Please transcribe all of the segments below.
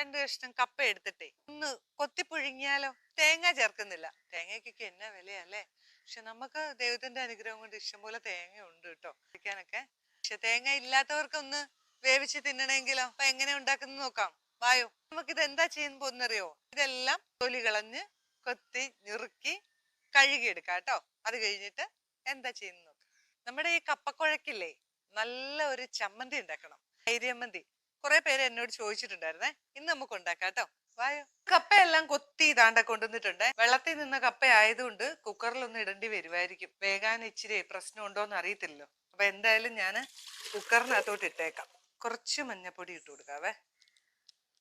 രണ്ട് കഷ്ണം കപ്പ എടുത്തിട്ടേ ഒന്ന് കൊത്തിപ്പുഴുങ്ങിയാലോ തേങ്ങ ചേർക്കുന്നില്ല. തേങ്ങയ്ക്കൊക്കെ എന്നാ വിലയല്ലേ? പക്ഷെ നമുക്ക് ദൈവത്തിന്റെ അനുഗ്രഹം കൊണ്ട് ഇഷ്ടംപോലെ തേങ്ങ ഉണ്ട് കേട്ടോ. കഴിക്കാനൊക്കെ. പക്ഷെ തേങ്ങ ഇല്ലാത്തവർക്ക് ഒന്ന് വേവിച്ച് തിന്നണമെങ്കിലോ അപ്പൊ എങ്ങനെ ഉണ്ടാക്കുന്ന നോക്കാം. വായോ. നമുക്ക് ഇത് എന്താ ചെയ്യാൻ പോകുന്നറിയോ? ഇതെല്ലാം തൊലി കളഞ്ഞ് കൊത്തി ഞുറുക്കി കഴുകിയെടുക്കാം കേട്ടോ. അത് കഴിഞ്ഞിട്ട് എന്താ ചെയ്യുന്ന നോക്കാം. നമ്മുടെ ഈ കപ്പക്കുഴക്കില്ലേ? നല്ല ഒരു ചമ്മന്തി ഉണ്ടാക്കണം. ധൈര്യമന്തി കുറെ പേര് എന്നോട് ചോദിച്ചിട്ടുണ്ടായിരുന്നേ ഇന്ന് നമുക്ക് ഉണ്ടാക്കാം കേട്ടോ. വായോ. കപ്പയെല്ലാം കൊത്തി ഇതാണ്ട കൊണ്ടുവന്നിട്ടുണ്ട്. വെള്ളത്തിൽ നിന്ന കപ്പ ആയതുകൊണ്ട് കുക്കറിലൊന്നും ഇടേണ്ടി വരുമായിരിക്കും. വേഗാൻ ഇച്ചിരി പ്രശ്നം ഉണ്ടോന്ന് അറിയത്തില്ലല്ലോ. അപ്പൊ എന്തായാലും ഞാൻ കുക്കറിനകത്തോട്ട് ഇട്ടേക്കാം. കുറച്ച് മഞ്ഞപ്പൊടി ഇട്ട് കൊടുക്കാവേ.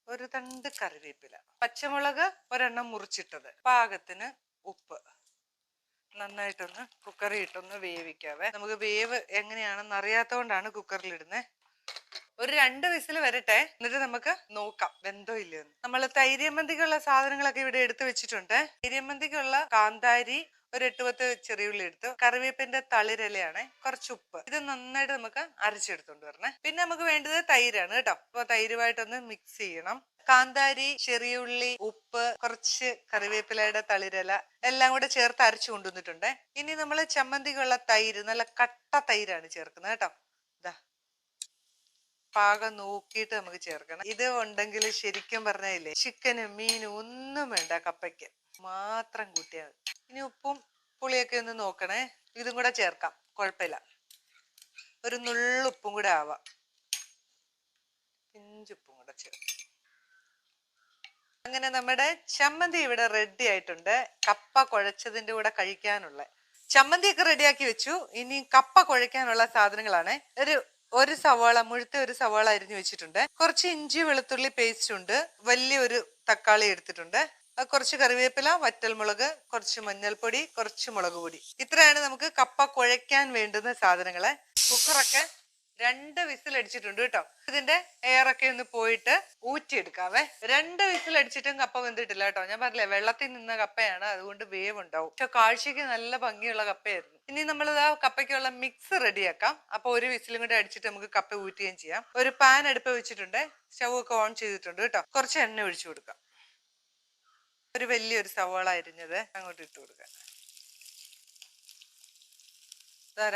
ഒരു തണ്ട് കറിവേപ്പില. പച്ചമുളക് ഒരെണ്ണം മുറിച്ചിട്ടത്. പാകത്തിന് ഉപ്പ്. നന്നായിട്ടൊന്ന് കുക്കറിൽ ഇട്ടൊന്ന് വേവിക്കാവേ. നമുക്ക് വേവ് എങ്ങനെയാണെന്ന് അറിയാത്തതുകൊണ്ടാണ് കുക്കറിൽ ഇടുന്നത് ഒരു രണ്ട് വിസിൽ വരട്ടെ. എന്നിട്ട് നമുക്ക് നോക്കാം. വെന്തോ ഇല്ലയോ നമ്മൾ തൈര്യമന്തിക്കുള്ള സാധനങ്ങളൊക്കെ ഇവിടെ എടുത്തു വെച്ചിട്ടുണ്ട്. തൈര്യമന്തിക്കുള്ള കാന്താരി ഒരു എട്ട് പത്ത് ചെറിയുള്ളി എടുത്തു. കറിവേപ്പിന്റെ തളിരലയാണ് കുറച്ച് ഉപ്പ്. ഇത് നന്നായിട്ട് നമുക്ക് അരച്ചെടുത്തോണ്ട് വരണേ. പിന്നെ നമുക്ക് വേണ്ടത് തൈരാണ് കേട്ടോ. അപ്പൊ തൈരുമായിട്ടൊന്ന് മിക്സ് ചെയ്യണം. കാന്താരി ചെറിയുള്ളി ഉപ്പ് കുറച്ച് കറിവേപ്പിലയുടെ തളിരല എല്ലാം കൂടെ ചേർത്ത് അരച്ചു കൊണ്ടുവന്നിട്ടുണ്ട്. ഇനി നമ്മൾ ചമ്മന്തിക്കുള്ള തൈര് നല്ല കട്ട തൈരാണ് ചേർക്കുന്നത് കേട്ടോ. ഇതാ പാകം നോക്കിയിട്ട് നമുക്ക് ചേർക്കണം. ഇത് ഉണ്ടെങ്കിൽ ശരിക്കും പറഞ്ഞില്ലേ ചിക്കനും മീനും ഒന്നും വേണ്ട കപ്പയ്ക്ക്. മാത്രം കൂട്ടിയാൽ മതി. ഇനി ഉപ്പും പുളിയൊക്കെ ഒന്ന് നോക്കണേ. ഇതും കൂടെ ചേർക്കാം. കുഴപ്പമില്ല. ഒരു നുള്ളുപ്പും കൂടെ ആവാം. പിഞ്ചുപ്പും കൂടെ ചേർക്കാം. അങ്ങനെ നമ്മുടെ ചമ്മന്തി ഇവിടെ റെഡി ആയിട്ടുണ്ട്. കപ്പ കുഴച്ചതിന്റെ കൂടെ കഴിക്കാനുള്ള. ചമ്മന്തിയൊക്കെ റെഡിയാക്കി വെച്ചു. ഇനി കപ്പ കുഴയ്ക്കാനുള്ള സാധനങ്ങളാണ്. ഒരു ഒരു സവാള മുഴുത്ത ഒരു സവാള അരിഞ്ഞു വെച്ചിട്ടുണ്ട്. കുറച്ച് ഇഞ്ചി വെളുത്തുള്ളി പേസ്റ്റ് ഉണ്ട്. വലിയൊരു തക്കാളി എടുത്തിട്ടുണ്ട്. കുറച്ച് കറിവേപ്പില വറ്റൽമുളക് കുറച്ച് മഞ്ഞൾപ്പൊടി കുറച്ച് മുളക് പൊടി. ഇത്രയാണ് നമുക്ക് കപ്പ കുഴയ്ക്കാൻ വേണ്ടുന്ന സാധനങ്ങൾ. കുക്കറൊക്കെ രണ്ട് വിസിൽ അടിച്ചിട്ടുണ്ട് കേട്ടോ. ഇതിന്റെ എയറൊക്കെ ഒന്ന് പോയിട്ട് ഊറ്റിയെടുക്കാവേ രണ്ട് വിസിൽ അടിച്ചിട്ടും കപ്പ വെന്തിട്ടില്ല കേട്ടോ. ഞാൻ പറഞ്ഞില്ലേ വെള്ളത്തിൽ നിന്ന കപ്പയാണ് അതുകൊണ്ട് വേവ് ഉണ്ടാവും പക്ഷെ കാഴ്ചക്ക് നല്ല ഭംഗിയുള്ള കപ്പയായിരുന്നു. ഇനി നമ്മൾ ആ കപ്പയ്ക്കുള്ള മിക്സ് റെഡിയാക്കാം. അപ്പൊ ഒരു വിസിലും കൂടെ അടിച്ചിട്ട് നമുക്ക് കപ്പ ഊറ്റുകയും ചെയ്യാം. ഒരു പാൻ അടുപ്പ് വെച്ചിട്ടുണ്ട്. സ്റ്റവ് ഒക്കെ ഓൺ ചെയ്തിട്ടുണ്ട് കേട്ടോ. കുറച്ച് എണ്ണ ഒഴിച്ചു കൊടുക്കാം. ഒരു വലിയൊരു സവാള അരിഞ്ഞത് അങ്ങോട്ട് ഇട്ട് കൊടുക്കാം.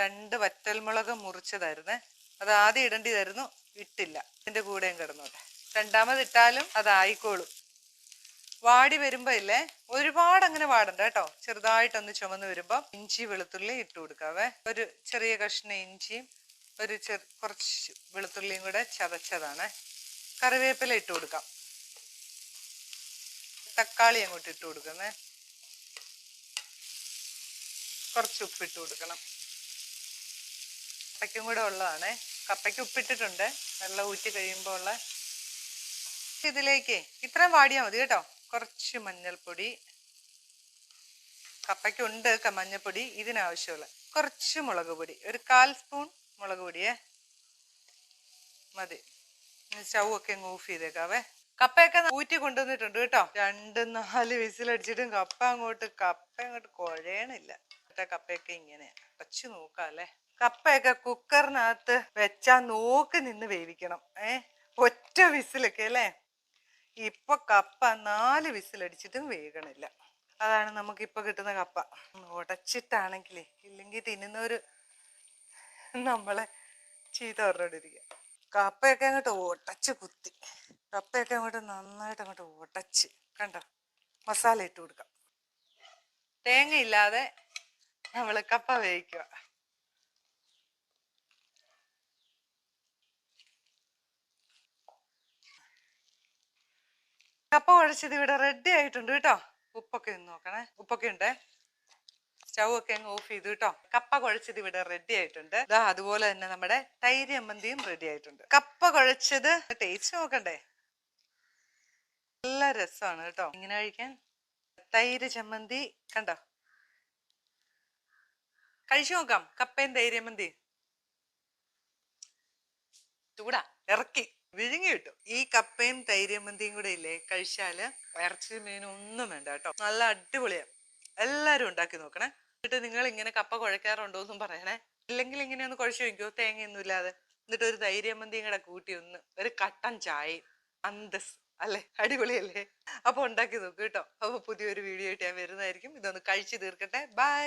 രണ്ട് വറ്റൽമുളക് മുറിച്ചതായിരുന്നേ. അത് ആദ്യം ഇടേണ്ടിയതായിരുന്നു. ഇട്ടില്ല. അതിന്റെ കൂടെയും കിടന്നോട്ടെ. രണ്ടാമത് ഇട്ടാലും അതായിക്കോളും. വാടി വരുമ്പോ ഇല്ലേ ഒരുപാട് അങ്ങനെ വാടണ്ട കേട്ടോ. ചെറുതായിട്ടൊന്ന് ചുമന്ന് വരുമ്പോ ഇഞ്ചി വെളുത്തുള്ളി ഇട്ട് കൊടുക്കാവേ. ഒരു ചെറിയ കഷ്ണം ഇഞ്ചിയും ഒരു ചെറു കുറച്ച് വെളുത്തുള്ളിയും കൂടെ ചതച്ചതാണ്. കറിവേപ്പില ഇട്ട് കൊടുക്കാം. തക്കാളി അങ്ങോട്ട് ഇട്ട് കൊടുക്കുന്നേ കുറച്ച് ഉപ്പിട്ട് കൊടുക്കണം. കപ്പയ്ക്കും കൂടെ ഉള്ളതാണേ. കപ്പയ്ക്ക് ഉപ്പിട്ടിട്ടുണ്ട്. വെള്ളം ഊറ്റി കഴിയുമ്പോൾ ഉള്ള ഇതിലേക്ക് ഇത്രയും വാടിയാൽ മതി കേട്ടോ. കുറച്ച് മഞ്ഞൾപ്പൊടി കപ്പയ്ക്കുണ്ട് മഞ്ഞൾപ്പൊടി ഇതിനാവശ്യമുള്ള കുറച്ച് മുളക് പൊടി. ഒരു കാൽ സ്പൂൺ മുളക് പൊടിയേ. മതി. ചവൊക്കെ അങ്ങ് ഓഫ് ചെയ്തേക്കാവേ. കപ്പയൊക്കെ ഊറ്റി കൊണ്ടുവന്നിട്ടുണ്ട് കേട്ടോ. രണ്ട് നാല് വിസിലടിച്ചിട്ടും കപ്പ അങ്ങോട്ട് കപ്പ അങ്ങോട്ട് കുഴയണില്ല. കപ്പയൊക്കെ ഇങ്ങനെ വച്ച് നോക്കാല്ലേ കപ്പയൊക്കെ കുക്കറിനകത്ത് വെച്ചാ നോക്കി നിന്ന് വേവിക്കണം. ഏ? ഒറ്റ വിസിലൊക്കെ അല്ലേ? ഇപ്പൊ കപ്പ നാല് വിസിലടിച്ചിട്ടും വേഗണില്ല അതാണ് നമുക്ക് ഇപ്പൊ കിട്ടുന്ന കപ്പ. ഉടച്ചിട്ടാണെങ്കിലേ ഇല്ലെങ്കിൽ തിന്നുന്നവര് നമ്മളെ ചീത്ത പറഞ്ഞോണ്ടിരിക്കുക കപ്പയൊക്കെ അങ്ങോട്ട് ഉടച്ച് കുത്തി. കപ്പയൊക്കെ അങ്ങോട്ട് നന്നായിട്ട് അങ്ങോട്ട് ഉടച്ച്. കണ്ടോ? മസാല ഇട്ട് കൊടുക്കാം. തേങ്ങ ഇല്ലാതെ നമ്മൾ കപ്പ വേവിക്കുക. കപ്പ കുഴച്ചത് ഇവിടെ റെഡി ആയിട്ടുണ്ട് കേട്ടോ. ഉപ്പൊക്കെ ഒന്ന് നോക്കണേ. ഉപ്പൊക്കെ ഉണ്ടേ. സ്റ്റൗ ഒക്കെ അങ്ങ് ഓഫ് ചെയ്തു കേട്ടോ. കപ്പ കുഴച്ചത് ഇവിടെ റെഡി ആയിട്ടുണ്ട്. ഇതാ അതുപോലെ തന്നെ നമ്മുടെ തൈര് അമ്മന്തിയും റെഡി ആയിട്ടുണ്ട്. കപ്പ കുഴച്ചത് ടേസ്റ്റ് നോക്കണ്ടേ. നല്ല രസമാണ് കേട്ടോ. ഇങ്ങനെ കഴിക്കാൻ. തൈര് ചമ്മന്തി കണ്ടോ? കഴിച്ചു നോക്കാം. കപ്പയും തൈര് ചമ്മന്തി. ചൂടാ. ഇറക്കി. വിഴുങ്ങി കിട്ടും. ഈ കപ്പയും തൈരമന്തിയും കൂടെ ഇല്ലേ? കഴിച്ചാൽ ഇറച്ചി മീനും ഒന്നും വേണ്ട കേട്ടോ. നല്ല അടിപൊളിയാണ് എല്ലാരും ഉണ്ടാക്കി നോക്കണേ. എന്നിട്ട് നിങ്ങൾ ഇങ്ങനെ കപ്പ കുഴക്കാറുണ്ടോ എന്നും പറയണേ. ഇല്ലെങ്കിൽ ഇങ്ങനെ ഒന്ന് കുഴച്ചു വയ്ക്കോ തേങ്ങയൊന്നും ഇല്ലാതെ. എന്നിട്ട് ഒരു തൈരമന്തിയും കൂടെ കൂട്ടി ഒന്ന് ഒരു കട്ടൻ ചായ അന്തസ് അല്ലേ? അടിപൊളിയല്ലേ? അപ്പൊ ഉണ്ടാക്കി നോക്കൂ കേട്ടോ. അപ്പൊ പുതിയൊരു വീഡിയോ ആയിട്ട് ഞാൻ വരുന്നതായിരിക്കും. ഇതൊന്ന് കഴിച്ചു തീർക്കട്ടെ. ബൈ